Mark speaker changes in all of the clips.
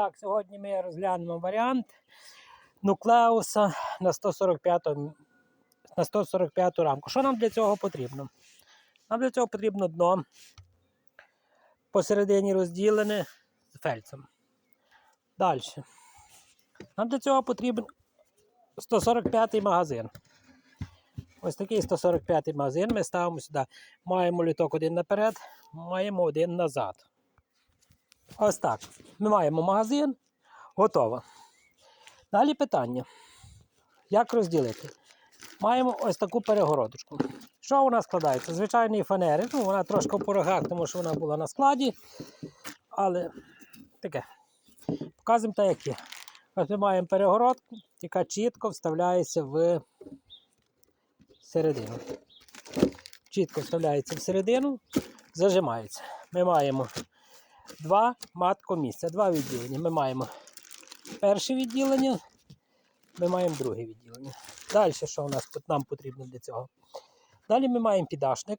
Speaker 1: так, сьогодні ми розглянемо варіант нуклеуса на 145, на 145 рамку. Що нам для цього потрібно? Нам для цього потрібно дно посередині розділене з фельдсом. Далі. Нам для цього потрібен 145 магазин. Ось такий 145 магазин. Ми ставимо сюди. Маємо літок один наперед, маємо один назад. Ось так. Ми маємо магазин. Готово. Далі питання. Як розділити? Маємо ось таку перегородочку. Що вона складається? Звичайної фанери. Ну, вона трошки в порогах, тому що вона була на складі. Але таке. Показуємо так, як є. Ось ми маємо перегородку, яка чітко вставляється в середину. Чітко вставляється в середину, зажимається. Ми маємо два маткомісця, два відділення. Ми маємо перше відділення, ми маємо друге відділення. Далі, що у нас тут нам потрібно для цього? Далі ми маємо підашник.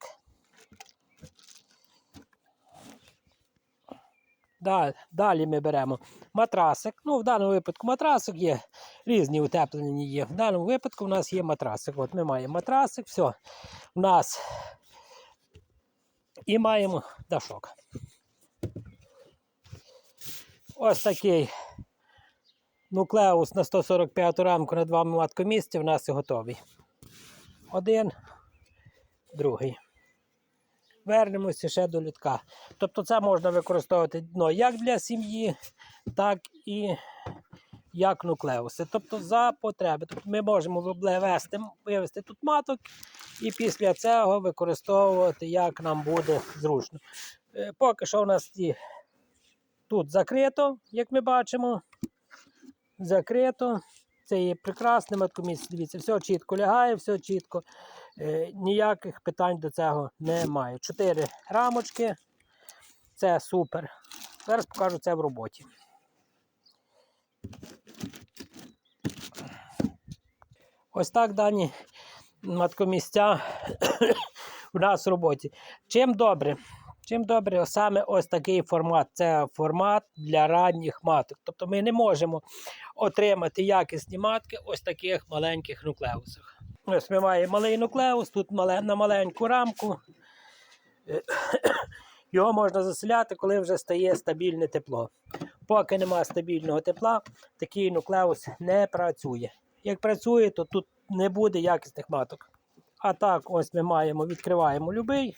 Speaker 1: Да- Далі ми беремо матрасик. Ну, в даному випадку матрасик є, різні утеплені є. В даному випадку у нас є матрасик. От ми маємо матрасик, все. У нас і маємо дашок. Ось такий нуклеус на 145 рамку на два маткомісця у нас готовий. Один, другий. Вернемося ще до літка. Тобто це можна використовувати дно як для сім'ї, так і як нуклеуси. Тобто за потреби. Тобто ми можемо вивести, вивести тут маток і після цього використовувати, як нам буде зручно. Е, Поки що у нас ті тут закрито, як ми бачимо. Закрито. Це є прекрасне маткомісце. Дивіться, все чітко лягає, все чітко. Е, ніяких питань до цього немає. Чотири рамочки. Це супер. Зараз покажу це в роботі. Ось так дані маткомісця у нас в роботі. Чим добре? Чим добре саме ось такий формат. Це формат для ранніх маток.Тобто ми не можемо отримати якісні матки ось таких маленьких нуклеусах. Ось ми маємо малий нуклеус, тут на маленьку рамку. Його можна заселяти, коли вже стає стабільне тепло. Поки немає стабільного тепла, такий нуклеус не працює. Як працює, то тут не буде якісних маток. А так, ось ми маємо, відкриваємо любий.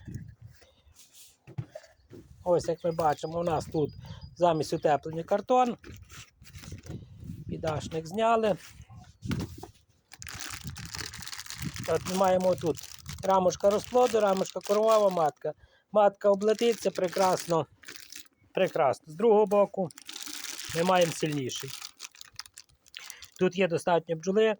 Speaker 1: Ось як ми бачимо, у нас тут замість утеплення картон. Підашник зняли. От ми маємо тут рамочка розплоду, рамочка коровава матка. Матка облетиться прекрасно. Прекрасно. З другого боку ми маємо сильніший. Тут є достатньо бджоли,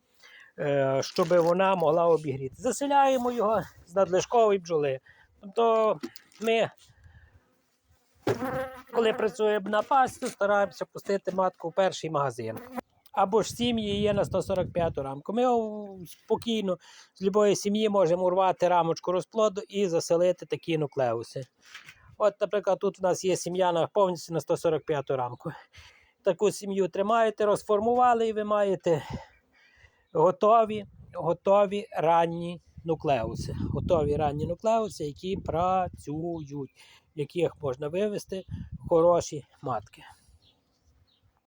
Speaker 1: е, щоб вона могла обігріти. Заселяємо його з надлишкової бджоли. Тобто ми, коли працюємо на пасту, стараємося пустити матку в перший магазин. Або ж сім'ї є на 145 рамку. Ми спокійно з любої сім'ї можемо урвати рамочку розплоду і заселити такі нуклеуси. От, наприклад, тут у нас є сім'я на повністю на 145 рамку. Таку сім'ю тримаєте, розформували, і ви маєте готові, готові ранні нуклеуси. Готові ранні нуклеуси, які працюють, яких можна вивести хороші матки.